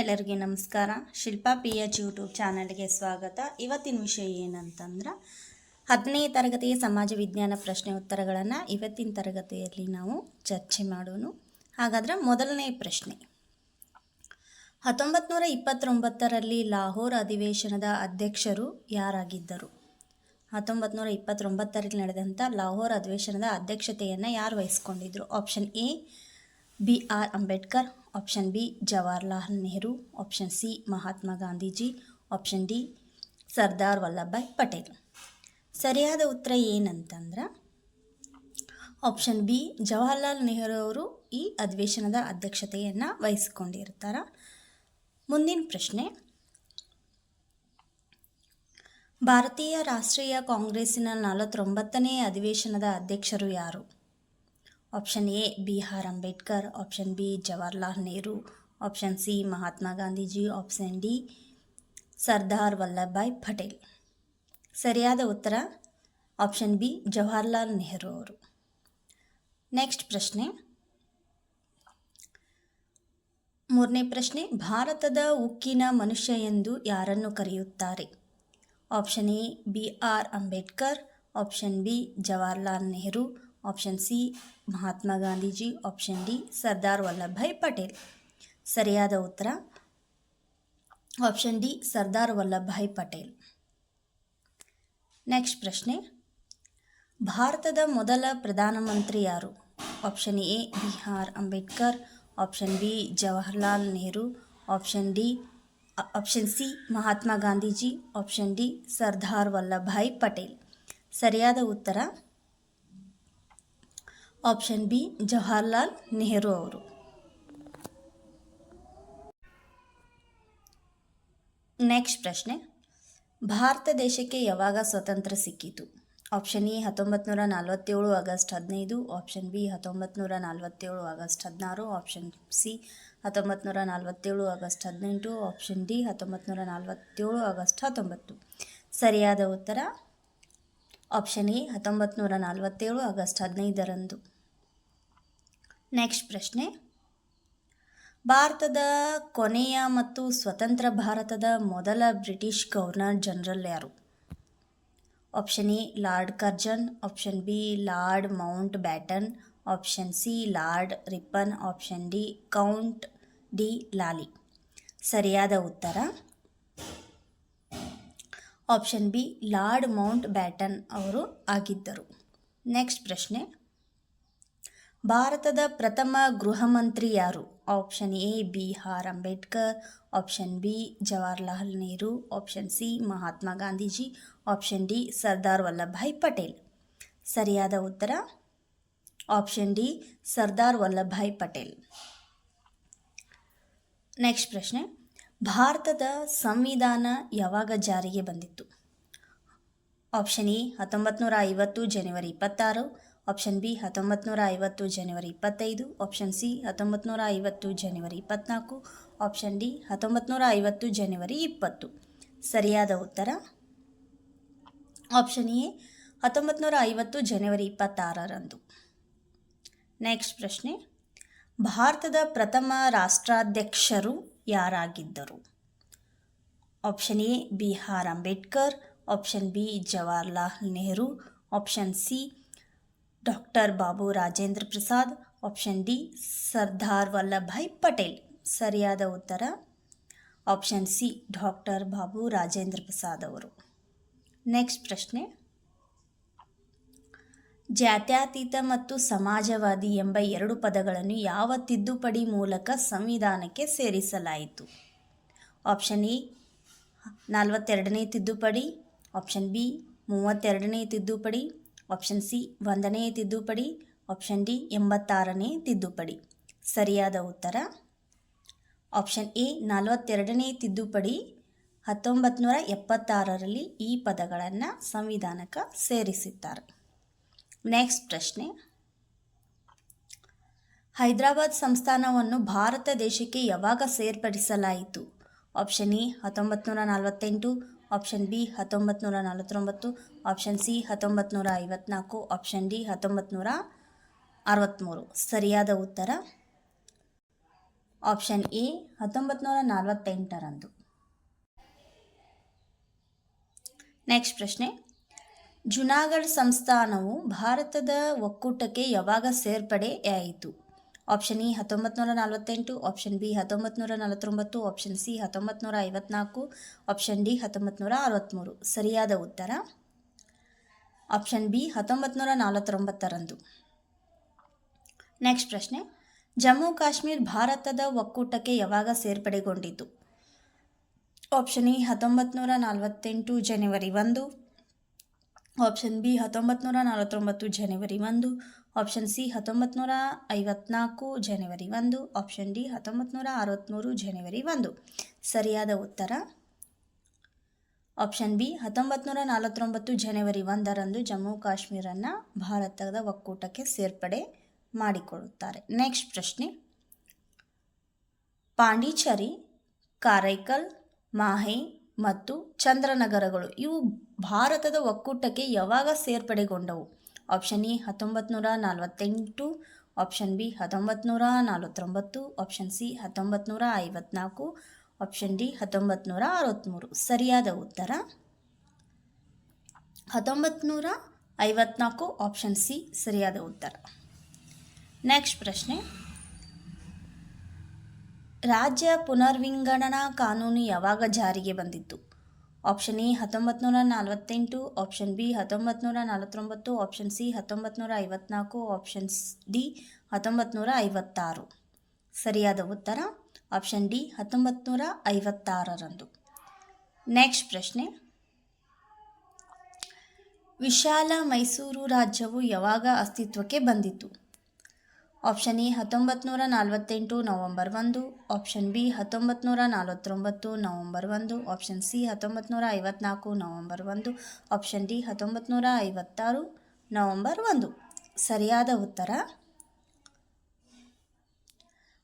ಎಲ್ಲರಿಗೂ ನಮಸ್ಕಾರ. Shilpa P H YouTube ಚಾನಲ್ಗೆ ಸ್ವಾಗತ. ಇವತ್ತಿನ ವಿಷಯ ಏನಂತಂದ್ರೆ, ಹತ್ತನೇ ತರಗತಿಯ ಸಮಾಜ ವಿಜ್ಞಾನ ಪ್ರಶ್ನೆ ಉತ್ತರಗಳನ್ನು ಇವತ್ತಿನ ತರಗತಿಯಲ್ಲಿ ನಾವು ಚರ್ಚೆ ಮಾಡೋಣ ಹಾಗಾದ್ರೆ ಮೊದಲನೇ ಪ್ರಶ್ನೆ. ಹತ್ತೊಂಬತ್ತು ನೂರ ಇಪ್ಪತ್ತೊಂಬತ್ತರಲ್ಲಿ ಲಾಹೋರ್ ಅಧಿವೇಶನದ ಅಧ್ಯಕ್ಷರು ಯಾರಾಗಿದ್ದರು? ಹತ್ತೊಂಬತ್ತು ನೂರ ಇಪ್ಪತ್ತೊಂಬತ್ತರಲ್ಲಿ ನಡೆದಂಥ ಲಾಹೋರ್ ಅಧಿವೇಶನದ ಅಧ್ಯಕ್ಷತೆಯನ್ನು ಯಾರು ವಹಿಸ್ಕೊಂಡಿದ್ರು? Option A B R Ambedkar, option B Jawaharlal Nehru, option C Mahatma Gandhiji, option D Sardar Vallabhbhai Patel. ಸರಿಯಾದ ಉತ್ತರ ಏನಂತಂದ್ರೆ, ಆಪ್ಷನ್ ಬಿ ಜವಾಹರ್ಲಾಲ್ ನೆಹರು ಅವರು ಈ ಅಧಿವೇಶನದ ಅಧ್ಯಕ್ಷತೆಯನ್ನು ವಹಿಸಿಕೊಂಡಿರ್ತಾರೆ. ಮುಂದಿನ ಪ್ರಶ್ನೆ, ಭಾರತೀಯ ರಾಷ್ಟ್ರೀಯ ಕಾಂಗ್ರೆಸ್ಸಿನ ನಲವತ್ತೊಂಬತ್ತನೇ ಅಧಿವೇಶನದ ಅಧ್ಯಕ್ಷರು ಯಾರು? Option A B R Ambedkar option B Jawaharlal Nehru option C Mahatma Gandhiji option D Sardar Vallabhbhai Patel ಸರಿಯಾದ ಉತ್ತರ? ಆಪ್ಷನ್ ಬಿ ಜವಾಹರ್ಲಾಲ್ ನೆಹರು ಅವರು. ನೆಕ್ಸ್ಟ್ ಪ್ರಶ್ನೆ. ಮೂರನೇ ಪ್ರಶ್ನೆ, ಭಾರತದ ಉಕ್ಕಿನ ಮನುಷ್ಯ ಎಂದು ಯಾರನ್ನು ಕರೆಯುತ್ತಾರೆ? Option A B R Ambedkar option B Jawaharlal Nehru option C Mahatma Gandhiji option D Sardar Vallabhbhai Patel ಸರಿಯಾದ ಉತ್ತರ? Option D Sardar Vallabhbhai Patel next ಪ್ರಶ್ನೆ. ಭಾರತದ ಮೊದಲ ಪ್ರಧಾನಮಂತ್ರಿ ಯಾರು? Option A B R Ambedkar option B Jawaharlal Nehru option D option C Mahatma Gandhiji option D Sardar Vallabhbhai Patel ಸರಿಯಾದ ಉತ್ತರ? Option B Jawaharlal Nehru ಅವರು. ನೆಕ್ಸ್ಟ್ ಪ್ರಶ್ನೆ. ಭಾರತ ದೇಶಕ್ಕೆ ಯಾವಾಗ ಸ್ವತಂತ್ರ ಸಿಕ್ಕಿತು? ಆಪ್ಷನ್ ಎ ಹತ್ತೊಂಬತ್ತು ನೂರ ನಲವತ್ತೇಳು ಆಗಸ್ಟ್ ಹದಿನೈದು. ಆಪ್ಷನ್ ಬಿ ಹತ್ತೊಂಬತ್ತು ನೂರ ನಲವತ್ತೇಳು ಆಗಸ್ಟ್ ಹದಿನಾರು. ಆಪ್ಷನ್ ಸಿ ಹತ್ತೊಂಬತ್ತು ನೂರ ನಲವತ್ತೇಳು ಆಗಸ್ಟ್ ಹದಿನೆಂಟು. ಆಪ್ಷನ್ ಡಿ ಹತ್ತೊಂಬತ್ತು ನೂರ ನಲವತ್ತೇಳು ಆಗಸ್ಟ್ ಹತ್ತೊಂಬತ್ತು. ಸರಿಯಾದ ಉತ್ತರ? ಆಪ್ಷನ್ ಎ ಹತ್ತೊಂಬತ್ತು ನೂರ ನಲವತ್ತೇಳು ಆಗಸ್ಟ್ ಹದಿನೈದರಂದು. ನೆಕ್ಸ್ಟ್ ಪ್ರಶ್ನೆ. ಭಾರತದ ಕೊನೆಯ ಮತ್ತು ಸ್ವತಂತ್ರ ಭಾರತದ ಮೊದಲ ಬ್ರಿಟಿಷ್ ಗವರ್ನರ್ ಜನರಲ್ ಯಾರು? Option A Lord Curzon. Option B Lord Mountbatten. Option C Lord Ripon. Option D Count de Lally. ಸರಿಯಾದ ಉತ್ತರ? Option B Lord Mountbatten ಅವರು ಆಗಿದ್ದರು. ನೆಕ್ಸ್ಟ್ ಪ್ರಶ್ನೆ. ಭಾರತದ ಪ್ರಥಮ ಗೃಹ ಮಂತ್ರಿ ಯಾರು? Option A B R Ambedkar. Option B Jawaharlal Nehru. Option C Mahatma Gandhiji. Option D Sardar Vallabhbhai Patel. ಸರಿಯಾದ ಉತ್ತರ? Option D Sardar Vallabhbhai Patel. Next ಪ್ರಶ್ನೆ. ಭಾರತದ ಸಂವಿಧಾನ ಯಾವಾಗ ಜಾರಿಗೆ ಬಂದಿತ್ತು? ಆಪ್ಷನ್ ಎ ಹತ್ತೊಂಬತ್ತು ನೂರ ಐವತ್ತು ಜನವರಿ ಇಪ್ಪತ್ತಾರು. ಆಪ್ಷನ್ ಬಿ ಹತ್ತೊಂಬತ್ತು ಐವತ್ತು ಜನವರಿ ಇಪ್ಪತ್ತೈದು, ಆಪ್ಷನ್ ಸಿ ಹತ್ತೊಂಬತ್ತು ಐವತ್ತು ಜನವರಿ ಇಪ್ಪತ್ತ್ನಾಲ್ಕು ಆಪ್ಷನ್ ಡಿ ಹತ್ತೊಂಬತ್ತು ಐವತ್ತು ಜನವರಿ ಇಪ್ಪತ್ತು. ಸರಿಯಾದ ಉತ್ತರ? ಆಪ್ಷನ್ ಎ ಹತ್ತೊಂಬತ್ತು ಐವತ್ತು ಜನವರಿ ಇಪ್ಪತ್ತಾರರಂದು. ನೆಕ್ಸ್ಟ್ ಪ್ರಶ್ನೆ. ಭಾರತದ ಪ್ರಥಮ ರಾಷ್ಟ್ರಾಧ್ಯಕ್ಷರು ಯಾರಾಗಿದ್ದರು? Option A B R Ambedkar, option B Jawaharlal Nehru, option C doctor Babu Rajendra Prasad, option D Sardar Vallabhbhai Patel. ಸರಿಯಾದ ಉತ್ತರ? Option C doctor Babu Rajendra Prasad ಅವರು. ನೆಕ್ಸ್ಟ್ ಪ್ರಶ್ನೆ. ಜಾತ್ಯತೀತ ಮತ್ತು ಸಮಾಜವಾದಿ ಎಂಬ ಎರಡು ಪದಗಳನ್ನು ಯಾವ ತಿದ್ದುಪಡಿ ಮೂಲಕ ಸಂವಿಧಾನಕ್ಕೆ ಸೇರಿಸಲಾಯಿತು? ಆಪ್ಷನ್ ಎ, ನಲವತ್ತೆರಡನೇ ತಿದ್ದುಪಡಿ. ಆಪ್ಷನ್ ಬಿ, ಮೂವತ್ತೆರಡನೇ ತಿದ್ದುಪಡಿ. ಆಪ್ಷನ್ ಸಿ ಒಂದನೇ ತಿದ್ದುಪಡಿ. ಆಪ್ಷನ್ ಡಿ ಎಂಬತ್ತಾರನೇ ತಿದ್ದುಪಡಿ. ಸರಿಯಾದ ಉತ್ತರ? ಆಪ್ಷನ್ ಎ ನಲವತ್ತೆರಡನೇ ತಿದ್ದುಪಡಿ. ಹತ್ತೊಂಬತ್ತು ನೂರ ಎಪ್ಪತ್ತಾರರಲ್ಲಿ ಈ ಪದಗಳನ್ನು ಸಂವಿಧಾನಕ್ಕೆ ಸೇರಿಸಿದ್ದಾರೆ. ನೆಕ್ಸ್ಟ್ ಪ್ರಶ್ನೆ. ಹೈದರಾಬಾದ್ ಸಂಸ್ಥಾನವನ್ನು ಭಾರತ ದೇಶಕ್ಕೆ ಯಾವಾಗ ಸೇರ್ಪಡಿಸಲಾಯಿತು? ಆಪ್ಷನ್ ಎ ಹತ್ತೊಂಬತ್ತು ನೂರ ನಲವತ್ತೆಂಟು. ಆಪ್ಷನ್ ಬಿ ಹತ್ತೊಂಬತ್ತು ನೂರ ನಲವತ್ತೊಂಬತ್ತು, ಆಪ್ಷನ್ ಸಿ ಹತ್ತೊಂಬತ್ತು ನೂರ ಐವತ್ನಾಲ್ಕು, ಆಪ್ಷನ್ ಡಿ ಹತ್ತೊಂಬತ್ತು ನೂರ ಅರವತ್ತ್ಮೂರು ಸರಿಯಾದ ಉತ್ತರ? ಆಪ್ಷನ್ ಎ ಹತ್ತೊಂಬತ್ತು ನೂರ ನಲವತ್ತೆಂಟರಂದು. ನೆಕ್ಸ್ಟ್ ಪ್ರಶ್ನೆ. ಜುನಾಗಢ್ ಸಂಸ್ಥಾನವು ಭಾರತದ ಒಕ್ಕೂಟಕ್ಕೆ ಯಾವಾಗ ಸೇರ್ಪಡೆಯಾಯಿತು? ಆಪ್ಷನ್ ಇ ಹತ್ತೊಂಬತ್ತು ನೂರ ನಲವತ್ತೆಂಟು ಆಪ್ಷನ್ ಬಿ ಹತ್ತೊಂಬತ್ತು ನೂರ ನಲವತ್ತೊಂಬತ್ತು ಆಪ್ಷನ್ ಸಿ ಹತ್ತೊಂಬತ್ತು ನೂರ ಐವತ್ನಾಲ್ಕು ಆಪ್ಷನ್ ಡಿ ಹತ್ತೊಂಬತ್ತು ನೂರ ಅರವತ್ತ್ಮೂರು ಸರಿಯಾದ ಉತ್ತರ? ಆಪ್ಷನ್ ಬಿ ಹತ್ತೊಂಬತ್ತು ನೂರ ನಲವತ್ತೊಂಬತ್ತರಂದು ನೆಕ್ಸ್ಟ್ ಪ್ರಶ್ನೆ. ಜಮ್ಮು ಕಾಶ್ಮೀರ್ ಭಾರತದ ಒಕ್ಕೂಟಕ್ಕೆ ಯಾವಾಗ ಸೇರ್ಪಡೆಗೊಂಡಿತು? ಆಪ್ಷನ್ ಇ ಹತ್ತೊಂಬತ್ತು ನೂರ ನಲವತ್ತೆಂಟು ಜನವರಿ ಒಂದು. ಆಪ್ಷನ್ ಬಿ ಹತ್ತೊಂಬತ್ತು ನೂರ ನಲವತ್ತೊಂಬತ್ತು ಜನವರಿ ಒಂದು. ಆಪ್ಷನ್ ಸಿ ಹತ್ತೊಂಬತ್ತು ನೂರ ಐವತ್ನಾಲ್ಕು ಜನವರಿ ಒಂದು. ಆಪ್ಷನ್ ಡಿ ಹತ್ತೊಂಬತ್ತು ನೂರ ಅರವತ್ತ್ಮೂರು ಜನವರಿ ಒಂದು. ಸರಿಯಾದ ಉತ್ತರ? ಆಪ್ಷನ್ ಬಿ ಹತ್ತೊಂಬತ್ತು ನೂರ ನಲವತ್ತೊಂಬತ್ತು ಜನವರಿ ಒಂದರಂದು ಜಮ್ಮು ಕಾಶ್ಮೀರನ್ನು ಭಾರತದ ಒಕ್ಕೂಟಕ್ಕೆ ಸೇರ್ಪಡೆ ಮಾಡಿಕೊಳ್ಳುತ್ತಾರೆ ನೆಕ್ಸ್ಟ್ ಪ್ರಶ್ನೆ. ಪಾಂಡಿಚೇರಿ, ಕಾರೈಕಲ್, ಮಾಹೆ ಮತ್ತು ಚಂದ್ರನಗರಗಳು ಇವು ಭಾರತದ ಒಕ್ಕೂಟಕ್ಕೆ ಯಾವಾಗ ಸೇರ್ಪಡೆಗೊಂಡವು? ಆಪ್ಷನ್ ಇ ಹತ್ತೊಂಬತ್ತು ನೂರ ನಲವತ್ತೆಂಟು ಆಪ್ಷನ್ ಬಿ ಹತ್ತೊಂಬತ್ತು ನೂರ ನಲವತ್ತೊಂಬತ್ತು ಆಪ್ಷನ್ ಸಿ ಹತ್ತೊಂಬತ್ತು ನೂರ ಐವತ್ನಾಲ್ಕು ಆಪ್ಷನ್ ಡಿ ಹತ್ತೊಂಬತ್ತು ನೂರ ಅರವತ್ತ್ಮೂರು ಸರಿಯಾದ ಉತ್ತರ? ಹತ್ತೊಂಬತ್ತು ನೂರ ಐವತ್ನಾಲ್ಕು ಆಪ್ಷನ್ ಸಿ ಸರಿಯಾದ ಉತ್ತರ. ನೆಕ್ಸ್ಟ್ ಪ್ರಶ್ನೆ. ರಾಜ್ಯ ಪುನರ್ವಿಂಗಡಣಾ ಕಾನೂನು ಯಾವಾಗ ಜಾರಿಗೆ ಬಂದಿತ್ತು? ಆಪ್ಷನ್ ಎ ಹತ್ತೊಂಬತ್ತು ನೂರ ನಲವತ್ತೆಂಟು ಆಪ್ಷನ್ ಬಿ ಹತ್ತೊಂಬತ್ತು ನೂರ ನಲವತ್ತೊಂಬತ್ತು ಆಪ್ಷನ್ ಸಿ ಹತ್ತೊಂಬತ್ತು ನೂರ ಐವತ್ನಾಲ್ಕು ಆಪ್ಷನ್ ಡಿ ಹತ್ತೊಂಬತ್ತು ನೂರ ಐವತ್ತಾರು ಸರಿಯಾದ ಉತ್ತರ? ಆಪ್ಷನ್ ಡಿ ಹತ್ತೊಂಬತ್ತು ನೂರ ಐವತ್ತಾರರಂದು ನೆಕ್ಸ್ಟ್ ಪ್ರಶ್ನೆ. ವಿಶಾಲ ಮೈಸೂರು ರಾಜ್ಯವು ಯಾವಾಗ ಅಸ್ತಿತ್ವಕ್ಕೆ ಬಂದಿತು ಆಪ್ಷನ್ ಎ ಹತ್ತೊಂಬತ್ತು ನೂರ ನಲವತ್ತೆಂಟು ನವಂಬರ್ ಒಂದು. ಆಪ್ಷನ್ ಬಿ ಹತ್ತೊಂಬತ್ತು ನೂರ ನಲವತ್ತೊಂಬತ್ತು ನವಂಬರ್ ಒಂದು. ಆಪ್ಷನ್ ಸಿ ಹತ್ತೊಂಬತ್ತು ಐವತ್ನಾಲ್ಕು ನವಂಬರ್ ಒಂದು. ಆಪ್ಷನ್ ಡಿ ಹತ್ತೊಂಬತ್ತು ಐವತ್ತಾರು ನವಂಬರ್ ಒಂದು. ಸರಿಯಾದ ಉತ್ತರ?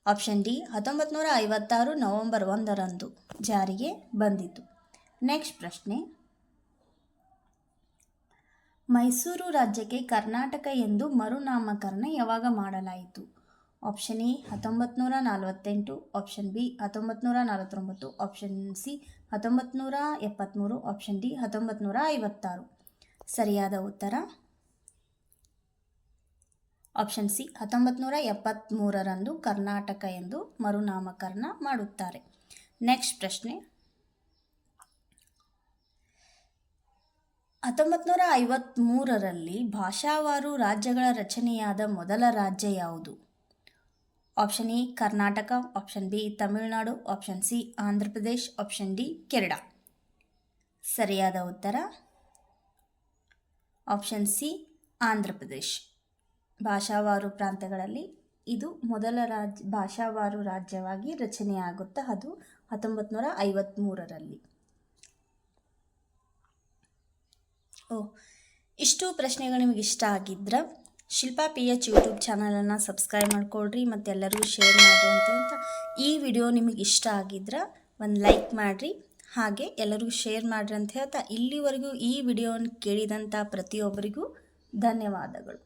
ಆಪ್ಷನ್ ಡಿ ಹತ್ತೊಂಬತ್ತು ಐವತ್ತಾರು ನವಂಬರ್ ಒಂದರಂದು ಜಾರಿಗೆ ಬಂದಿತು. ನೆಕ್ಸ್ಟ್ ಪ್ರಶ್ನೆ. ಮೈಸೂರು ರಾಜ್ಯಕ್ಕೆ ಕರ್ನಾಟಕ ಎಂದು ಮರುನಾಮಕರಣ ಯಾವಾಗ ಮಾಡಲಾಯಿತು? ಆಪ್ಷನ್ ಎ ಹತ್ತೊಂಬತ್ತು ನೂರ ನಲವತ್ತೆಂಟು, ಆಪ್ಷನ್ ಬಿ ಹತ್ತೊಂಬತ್ತು ನೂರ ನಲವತ್ತೊಂಬತ್ತು, ಆಪ್ಷನ್ ಸಿ ಹತ್ತೊಂಬತ್ತು ನೂರ ಎಪ್ಪತ್ತ್ಮೂರು ಆಪ್ಷನ್ ಡಿ ಹತ್ತೊಂಬತ್ತು ನೂರ ಐವತ್ತಾರು. ಸರಿಯಾದ ಉತ್ತರ? ಆಪ್ಷನ್ ಸಿ ಹತ್ತೊಂಬತ್ತು ನೂರ ಎಪ್ಪತ್ತ್ಮೂರರಂದು ಕರ್ನಾಟಕ ಎಂದು ಮರುನಾಮಕರಣ ಮಾಡುತ್ತಾರೆ. ನೆಕ್ಸ್ಟ್ ಪ್ರಶ್ನೆ. ಹತ್ತೊಂಬತ್ತು ನೂರ ಐವತ್ತ್ಮೂರರಲ್ಲಿ ಭಾಷಾವಾರು ರಾಜ್ಯಗಳ ರಚನೆಯಾದ ಮೊದಲ ರಾಜ್ಯ ಯಾವುದು? Option A, Karnataka, option B, Tamil Nadu, option C Andhra Pradesh option D, Kerala. ಸರಿಯಾದ ಉತ್ತರ? ಆಪ್ಷನ್ ಸಿ ಆಂಧ್ರ ಪ್ರದೇಶ್ ಭಾಷಾವಾರು ಪ್ರಾಂತ್ಯಗಳಲ್ಲಿ ಇದು ಮೊದಲ ರಾಜ್ಯ ಭಾಷಾವಾರು ರಾಜ್ಯವಾಗಿ ರಚನೆಯಾಗುತ್ತಾ ಅದು ಹತ್ತೊಂಬತ್ತು ನೂರ ಐವತ್ತ್ಮೂರರಲ್ಲಿ ಓ, ಇಷ್ಟು ಪ್ರಶ್ನೆಗಳು ನಿಮಗೆ ಇಷ್ಟ ಆಗಿದ್ರೆ ಶಿಲ್ಪಾ ಪಿ ಎಚ್ ಯೂಟ್ಯೂಬ್ ಚಾನಲನ್ನು ಸಬ್ಸ್ಕ್ರೈಬ್ ಮಾಡ್ಕೊಳ್ರಿ ಮತ್ತು ಎಲ್ಲರಿಗೂ ಶೇರ್ ಮಾಡಿರಿ ಅಂತ ಅಂತ ಈ ವಿಡಿಯೋ ನಿಮಗೆ ಇಷ್ಟ ಆಗಿದ್ರೆ ಒಂದು ಲೈಕ್ ಮಾಡಿರಿ, ಹಾಗೆ ಎಲ್ಲರಿಗೂ ಶೇರ್ ಮಾಡಿರಿ ಅಂತ ಹೇಳ್ತಾ ಇಲ್ಲಿವರೆಗೂ ಈ ವಿಡಿಯೋವನ್ನು ಕೇಳಿದಂಥ ಪ್ರತಿಯೊಬ್ಬರಿಗೂ ಧನ್ಯವಾದಗಳು.